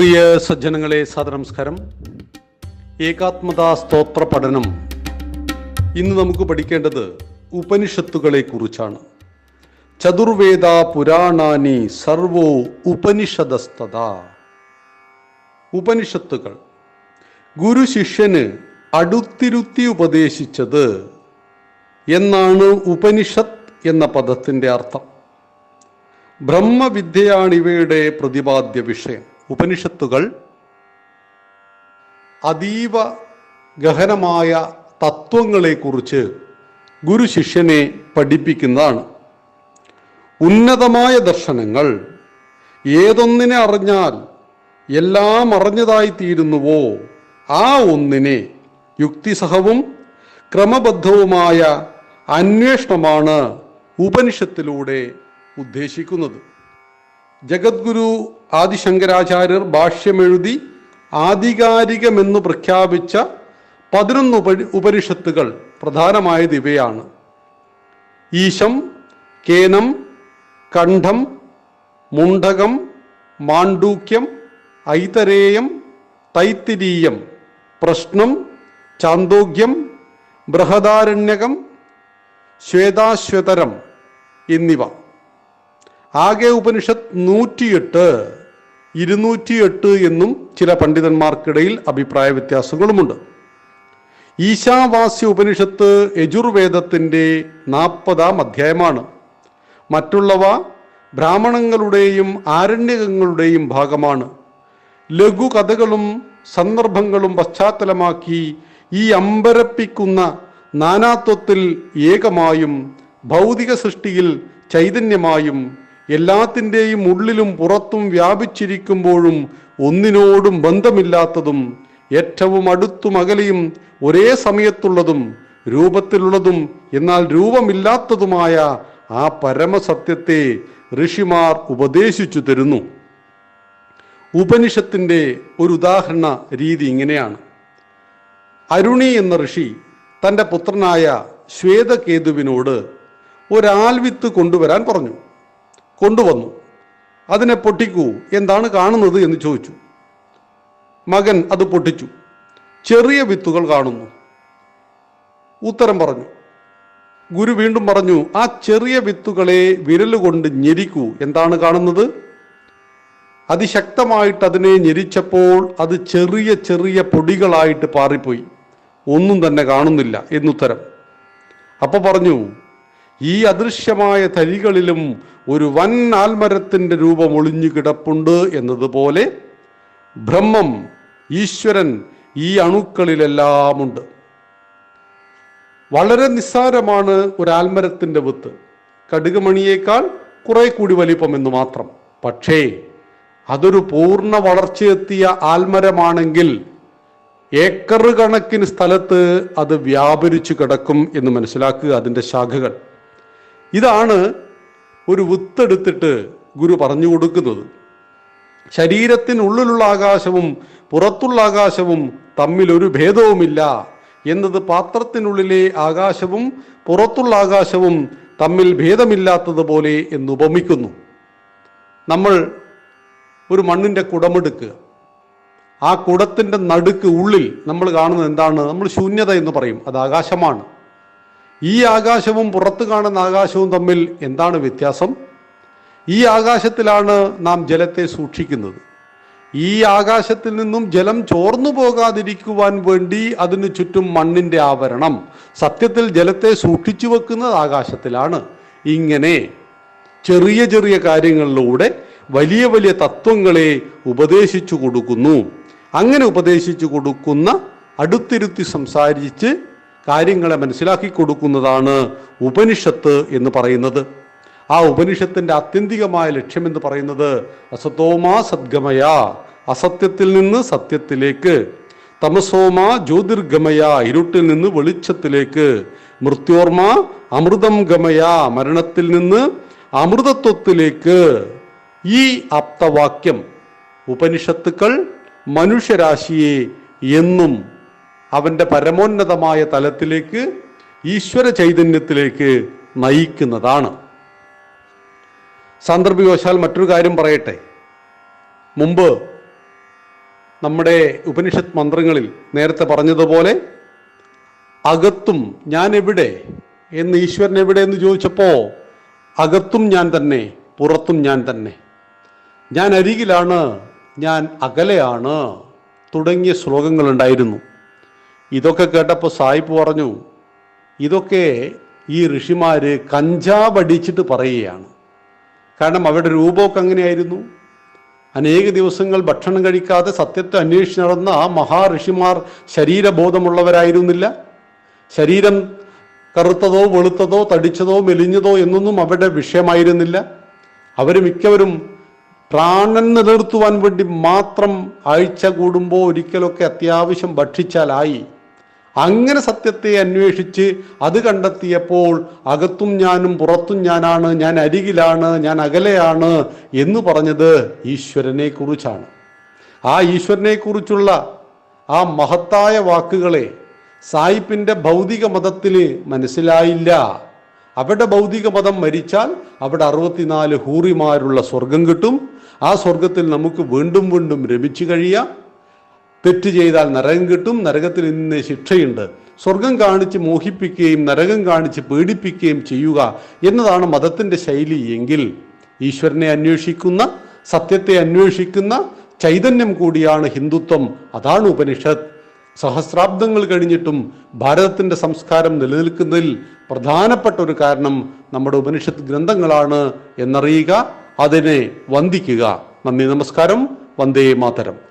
പ്രിയ സജ്ജനങ്ങളെ സദനമസ്കാരം ഏകാത്മതാ സ്തോത്ര പഠനം. ഇന്ന് നമുക്ക് പഠിക്കേണ്ടത് ഉപനിഷത്തുകളെ കുറിച്ചാണ്. ചതുർവേദ പുരാണാനി സർവോ ഉപനിഷദസ്തത ഉപനിഷത്തുകൾ. ഗുരു ശിഷ്യന് അടുത്തിരുത്തി ഉപദേശിച്ചത് എന്നാണ് ഉപനിഷത്ത് എന്ന പദത്തിന്റെ അർത്ഥം. ബ്രഹ്മവിദ്യയാണ് ഇവയുടെ പ്രതിപാദ്യ വിഷയം. ഉപനിഷത്തുകൾ അതീവ ഗഹനമായ തത്വങ്ങളെക്കുറിച്ച് ഗുരു ശിഷ്യനെ പഠിപ്പിക്കുന്നതാണ്. ഉന്നതമായ ദർശനങ്ങൾ ഏതൊന്നിനെ അറിഞ്ഞാൽ എല്ലാം അറിഞ്ഞതായി തീരുന്നുവോ ആ ഒന്നിനെ യുക്തിസഹവും ക്രമബദ്ധവുമായ അന്വേഷണമാണ് ഉപനിഷത്തിലൂടെ ഉദ്ദേശിക്കുന്നത്. ജഗദ്ഗുരു ആദിശങ്കരാചാര്യർ ഭാഷ്യമെഴുതി ആധികാരികമെന്ന് പ്രഖ്യാപിച്ച പതിനൊന്ന് ഉപരി ഉപനിഷത്തുകൾ പ്രധാനമായത് ഇവയാണ്. ഈശം കേനം കണ്ഠം മുണ്ടകം മാണ്ഡൂക്യം ഐതരേയം തൈത്തിരീയം പ്രശ്നം ചാന്തോഗ്യം ബൃഹദാരണ്യകം ശ്വേതാശ്വതരം എന്നിവ. ആകെ ഉപനിഷത്ത് നൂറ്റിയെട്ട്. ഇരുന്നൂറ്റിയെട്ട് എന്നും ചില പണ്ഡിതന്മാർക്കിടയിൽ അഭിപ്രായ വ്യത്യാസങ്ങളുമുണ്ട്. ഈശാവാസ്യ ഉപനിഷത്ത് യജുർവേദത്തിന്റെ നാൽപ്പതാം അധ്യായമാണ്. മറ്റുള്ളവ ബ്രാഹ്മണങ്ങളുടെയും ആരണ്യകങ്ങളുടെയും ഭാഗമാണ്. ലഘുകഥകളും സന്ദർഭങ്ങളും പശ്ചാത്തലമാക്കി ഈ അമ്പരപ്പിക്കുന്ന നാനാത്വത്തിൽ ഏകമായും ഭൗതിക സൃഷ്ടിയിൽ ചൈതന്യമായും എല്ലാത്തിന്റെയും ഉള്ളിലും പുറത്തും വ്യാപിച്ചിരിക്കുമ്പോഴും ഒന്നിനോടും ബന്ധമില്ലാത്തതും ഏറ്റവും അടുത്തും അകലെയും ഒരേ സമയത്തുള്ളതും രൂപത്തിലുള്ളതും എന്നാൽ രൂപമില്ലാത്തതുമായ ആ പരമസത്യത്തെ ഋഷിമാർ ഉപദേശിച്ചു തരുന്നു. ഉപനിഷത്തിന്റെ ഒരു ഉദാഹരണ രീതി ഇങ്ങനെയാണ്. അരുണി എന്ന ഋഷി തന്റെ പുത്രനായ ശ്വേതകേതുവിനോട് ഒരാൽവിത്ത് കൊണ്ടുവരാൻ പറഞ്ഞു. കൊണ്ടുവന്നു. അതിനെ പൊട്ടിക്കൂ എന്താണ് കാണുന്നത് എന്ന് ചോദിച്ചു. മകൻ അത് പൊട്ടിച്ചു. ചെറിയ വിത്തുകൾ കാണുന്നു. ഉത്തരം പറഞ്ഞു. ഗുരു വീണ്ടും പറഞ്ഞു ആ ചെറിയ വിത്തുകളെ വിരലുകൊണ്ട് ഞെരിക്കൂ. എന്താണ് കാണുന്നത്? അതിശക്തമായിട്ട് അതിനെ ഞെരിച്ചപ്പോൾ അത് ചെറിയ ചെറിയ പൊടികളായിട്ട് പാറിപ്പോയി. ഒന്നും തന്നെ കാണുന്നില്ല എന്നുത്തരം. അപ്പോൾ പറഞ്ഞു ഈ അദൃശ്യമായ തരികളിലും ഒരു വൻ ആൽമരത്തിന്റെ രൂപം ഒളിഞ്ഞു കിടപ്പുണ്ട് എന്നതുപോലെ ബ്രഹ്മം ഈശ്വരൻ ഈ അണുക്കളിലെല്ലാമുണ്ട്. വളരെ നിസ്സാരമാണ് ഒരു ആൽമരത്തിന്റെ വിത്ത്. കടുകുമണിയേക്കാൾ കുറെ കൂടി വലിപ്പം എന്ന് മാത്രം. പക്ഷേ അതൊരു പൂർണ വളർച്ചയെത്തിയ ആൽമരമാണെങ്കിൽ ഏക്കർ കണക്കിന് സ്ഥലത്ത് അത് വ്യാപരിച്ചു കിടക്കും എന്ന് മനസ്സിലാക്കുക അതിന്റെ ശാഖകൾ. ഇതാണ് ഒരു വിത്തെടുത്തിട്ട് ഗുരു പറഞ്ഞു കൊടുക്കുന്നത്. ശരീരത്തിനുള്ളിലുള്ള ആകാശവും പുറത്തുള്ള ആകാശവും തമ്മിൽ ഒരു ഭേദവുമില്ല എന്നത് പാത്രത്തിനുള്ളിലെ ആകാശവും പുറത്തുള്ള ആകാശവും തമ്മിൽ ഭേദമില്ലാത്തതുപോലെ എന്ന് ഉപമിക്കുന്നു. നമ്മൾ ഒരു മണ്ണിന്റെ കുടമെടുക്കുക. ആ കുടത്തിന്റെ നടുക്ക് ഉള്ളിൽ നമ്മൾ കാണുന്നത് എന്താണ്? നമ്മൾ ശൂന്യത എന്ന് പറയും. അത് ആകാശമാണ്. ഈ ആകാശവും പുറത്തു കാണുന്ന ആകാശവും തമ്മിൽ എന്താണ് വ്യത്യാസം? ഈ ആകാശത്തിലാണ് നാം ജലത്തെ സൂക്ഷിക്കുന്നത്. ഈ ആകാശത്തിൽ നിന്നും ജലം ചോർന്നു പോകാതിരിക്കുവാൻ വേണ്ടി അതിനു ചുറ്റും മണ്ണിന്റെ ആവരണം. സത്യത്തിൽ ജലത്തെ സൂക്ഷിച്ചു വെക്കുന്നത് ആകാശത്തിലാണ്. ഇങ്ങനെ ചെറിയ ചെറിയ കാര്യങ്ങളിലൂടെ വലിയ വലിയ തത്വങ്ങളെ ഉപദേശിച്ചു കൊടുക്കുന്നു. അങ്ങനെ ഉപദേശിച്ചു കൊടുക്കുന്ന അടുത്തിരുത്തി സംസാരിച്ച് കാര്യങ്ങളെ മനസ്സിലാക്കി കൊടുക്കുന്നതാണ് ഉപനിഷത്ത് എന്ന് പറയുന്നത്. ആ ഉപനിഷത്തിന്റെ ആത്യന്തികമായ ലക്ഷ്യം എന്ന് പറയുന്നത് അസതോമാ സദ്ഗമയ അസത്യത്തിൽ നിന്ന് സത്യത്തിലേക്ക് തമസോമ ജ്യോതിർഗമയ ഇരുട്ടിൽ നിന്ന് വെളിച്ചത്തിലേക്ക് മൃത്യോർമ അമൃതം ഗമയ മരണത്തിൽ നിന്ന് അമൃതത്വത്തിലേക്ക്. ഈ ആപ്തവാക്യം ഉപനിഷത്തുക്കൾ മനുഷ്യരാശിയെ എന്നും അവന്റെ പരമോന്നതമായ തലത്തിലേക്ക് ഈശ്വര ചൈതന്യത്തിലേക്ക് നയിക്കുന്നതാണ്. സാന്ദർഭികവശാൽ മറ്റൊരു കാര്യം പറയട്ടെ. മുമ്പ് നമ്മുടെ ഉപനിഷത്ത് മന്ത്രങ്ങളിൽ നേരത്തെ പറഞ്ഞതുപോലെ അകത്തും ഞാൻ എവിടെ എന്ന് ഈശ്വരൻ എവിടെ എന്ന് ചോദിച്ചപ്പോൾ അകത്തും ഞാൻ തന്നെ പുറത്തും ഞാൻ തന്നെ. ഞാൻ അരികിലാണ് ഞാൻ അകലെയാണ് തുടങ്ങിയ ശ്ലോകങ്ങളുണ്ടായിരുന്നു. ഇതൊക്കെ കേട്ടപ്പോൾ സായിപ്പ് പറഞ്ഞു ഇതൊക്കെ ഈ ഋഷിമാർ കഞ്ചാവ് അടിച്ചിട്ട് പറയുകയാണ്. കാരണം അവരുടെ രൂപമൊക്കെ അങ്ങനെയായിരുന്നു. അനേക ദിവസങ്ങൾ ഭക്ഷണം കഴിക്കാതെ സത്യത്തെ അന്വേഷിച്ച് നടന്ന ആ മഹാഋഷിമാർ ശരീരബോധമുള്ളവരായിരുന്നില്ല. ശരീരം കറുത്തതോ വെളുത്തതോ തടിച്ചതോ മെലിഞ്ഞതോ എന്നൊന്നും അവരുടെ വിഷയമായിരുന്നില്ല. അവർ മിക്കവരും പ്രാണൻ നിലനിർത്തുവാൻ വേണ്ടി മാത്രം ആഴ്ച കൂടുമ്പോൾ ഒരിക്കലൊക്കെ അത്യാവശ്യം ഭക്ഷിച്ചാലായി. അങ്ങനെ സത്യത്തെ അന്വേഷിച്ച് അത് കണ്ടെത്തിയപ്പോൾ അകത്തും ഞാനും പുറത്തും ഞാനാണ് ഞാൻ അരികിലാണ് ഞാൻ അകലെയാണ് എന്ന് പറഞ്ഞത് ഈശ്വരനെ കുറിച്ചാണ്. ആ ഈശ്വരനെ കുറിച്ചുള്ള ആ മഹത്തായ വാക്കുകളെ സായിപ്പിന്റെ ഭൗതിക മതത്തിൽ മനസ്സിലായില്ല. അവിടെ ഭൗതിക മതം മരിച്ചാൽ അവിടെ അറുപത്തിനാല് ഹൂറിമാരുള്ള സ്വർഗം കിട്ടും. ആ സ്വർഗത്തിൽ നമുക്ക് വീണ്ടും വീണ്ടും രമിച്ചു കഴിയാം. തെറ്റ് ചെയ്താൽ നരകം കിട്ടും നരകത്തിൽ ഇന്ന് ശിക്ഷയുണ്ട്. സ്വർഗം കാണിച്ച് മോഹിപ്പിക്കുകയും നരകം കാണിച്ച് പേടിപ്പിക്കുകയും ചെയ്യുക എന്നതാണ് മതത്തിന്റെ ശൈലി എങ്കിൽ ഈശ്വരനെ അന്വേഷിക്കുന്ന സത്യത്തെ അന്വേഷിക്കുന്ന ചൈതന്യം കൂടിയാണ് ഹിന്ദുത്വം. അതാണ് ഉപനിഷത്ത്. സഹസ്രാബ്ദങ്ങൾ കഴിഞ്ഞിട്ടും ഭാരതത്തിന്റെ സംസ്കാരം നിലനിൽക്കുന്നതിൽ പ്രധാനപ്പെട്ട ഒരു കാരണം നമ്മുടെ ഉപനിഷത്ത് ഗ്രന്ഥങ്ങളാണ് എന്നറിയുക അതിനെ വന്ദിക്കുക. നന്ദി നമസ്കാരം. വന്ദേ മാതരം.